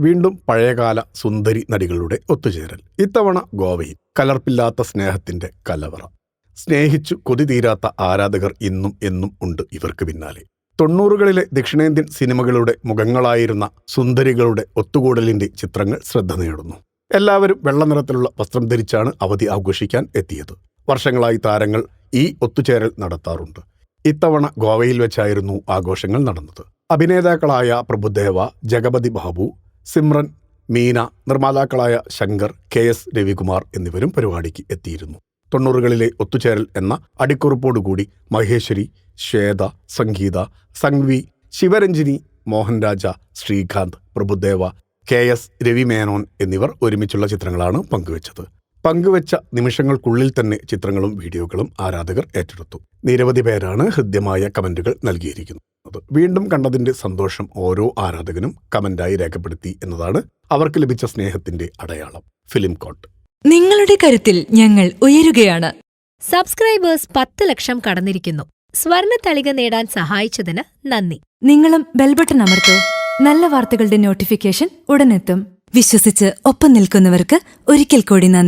വീണ്ടും പഴയകാല സുന്ദരി നടികളുടെ ഒത്തുചേരൽ. ഇത്തവണ ഗോവയിൽ കലർപ്പില്ലാത്ത സ്നേഹത്തിന്റെ കലവറ. സ്നേഹിച്ചു കൊതി തീരാത്ത ആരാധകർ ഇന്നും എന്നും ഉണ്ട് ഇവർക്ക് പിന്നാലെ. തൊണ്ണൂറുകളിലെ ദക്ഷിണേന്ത്യൻ സിനിമകളുടെ മുഖങ്ങളായിരുന്ന സുന്ദരികളുടെ ഒത്തുകൂടലിന്റെ ചിത്രങ്ങൾ ശ്രദ്ധ നേടുന്നു. എല്ലാവരും വെള്ള നിറത്തിലുള്ള വസ്ത്രം ധരിച്ചാണ് അവധി ആഘോഷിക്കാൻ എത്തിയത്. വർഷങ്ങളായി താരങ്ങൾ ഈ ഒത്തുചേരൽ നടത്താറുണ്ട്. ഇത്തവണ ഗോവയിൽ വെച്ചായിരുന്നു ആഘോഷങ്ങൾ നടന്നത്. അഭിനേതാക്കളായ പ്രഭുദേവ ജഗപതി ബാബു സിമ്രൻ മീന നിർമ്മാതാക്കളായ ശങ്കർ കെ എസ് രവികുമാർ എന്നിവരും പരിപാടിക്ക് എത്തിയിരുന്നു. തൊണ്ണൂറുകളിലെ ഒത്തുചേരൽ എന്ന അടിക്കുറിപ്പോടുകൂടി മഹേശ്വരി ശ്വേത സംഗീത സംഗ്വി ശിവരഞ്ജിനി മോഹൻരാജ ശ്രീകാന്ത് പ്രഭുദേവ കെ എസ് രവിമേനോൻ എന്നിവർ ഒരുമിച്ചുള്ള ചിത്രങ്ങളാണ് പങ്കുവച്ചത്. പങ്കുവച്ച നിമിഷങ്ങൾക്കുള്ളിൽ തന്നെ ചിത്രങ്ങളും വീഡിയോകളും ആരാധകർ ഏറ്റെടുത്തു. നിരവധി പേരാണ് ഹൃദ്യമായ കമന്റുകൾ നൽകിയിരിക്കുന്നത്. വീണ്ടും കണ്ടതിന്റെ സന്തോഷം ഓരോ ആരാധകനും കമന്റായി രേഖപ്പെടുത്തി എന്നതാണ് അവർക്ക് ലഭിച്ച സ്നേഹത്തിന്റെ അടയാളം. ഫിലിം കോട്ട്. നിങ്ങളുടെ കരുത്തിൽ ഞങ്ങൾ ഉയരുകയാണ്. സബ്സ്ക്രൈബേഴ്സ് പത്ത് ലക്ഷം കടന്നിരിക്കുന്നു. സ്വർണ തളിക നേടാൻ സഹായിച്ചതിന് നന്ദി. നിങ്ങളും ബെൽബട്ടൺ അമർത്തോ. നല്ല വാർത്തകളുടെ നോട്ടിഫിക്കേഷൻ ഉടനെത്തും. വിശ്വസിച്ച് ഒപ്പം നിൽക്കുന്നവർക്ക് ഒരിക്കൽ കൂടി നന്ദി.